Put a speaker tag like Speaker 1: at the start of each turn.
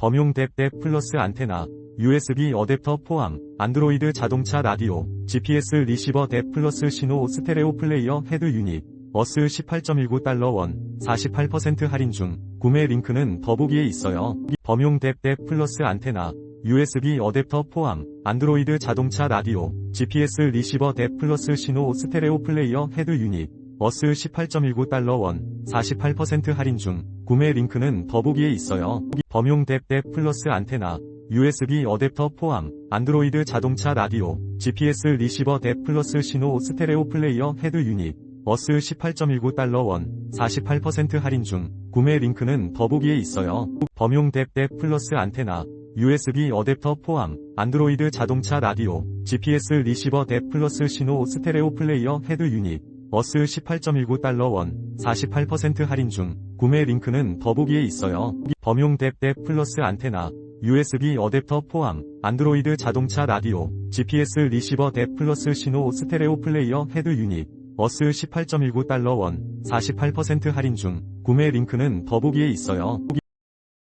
Speaker 1: 범용 뎁뎁 플러스 안테나, USB 어댑터 포함, 안드로이드 자동차 라디오, GPS 리시버 뎁 플러스 신호 스테레오 플레이어 헤드 유닛, 어스 18.19달러 원, 48% 할인 중, 구매 링크는 더보기에 있어요. 범용 뎁뎁 플러스 안테나, USB 어댑터 포함, 안드로이드 자동차 라디오, GPS 리시버 뎁 플러스 신호 스테레오 플레이어 헤드 유닛, 어스 18.19달러 원, 48% 할인 중, 구매 링크는 더보기에 있어요. 범용 뎁뎁 플러스 안테나, USB 어댑터 포함, 안드로이드 자동차 라디오, GPS 리시버 뎁 플러스 신호 스테레오 플레이어 헤드 유닛, 어스 18.19달러 원, 48% 할인 중, 구매 링크는 더보기에 있어요. 범용 뎁뎁 플러스 안테나, USB 어댑터 포함, 안드로이드 자동차 라디오, GPS 리시버 뎁 플러스 신호 스테레오 플레이어 헤드 유닛, 어스 18.19달러 원, 48% 할인 중, 구매 링크는 더보기에 있어요. 범용 뎁뎁 플러스 안테나, USB 어댑터 포함, 안드로이드 자동차 라디오, GPS 리시버 뎁 플러스 신호 스테레오 플레이어 헤드 유닛, 어스 18.19달러 원, 48% 할인 중, 구매 링크는 더보기에 있어요.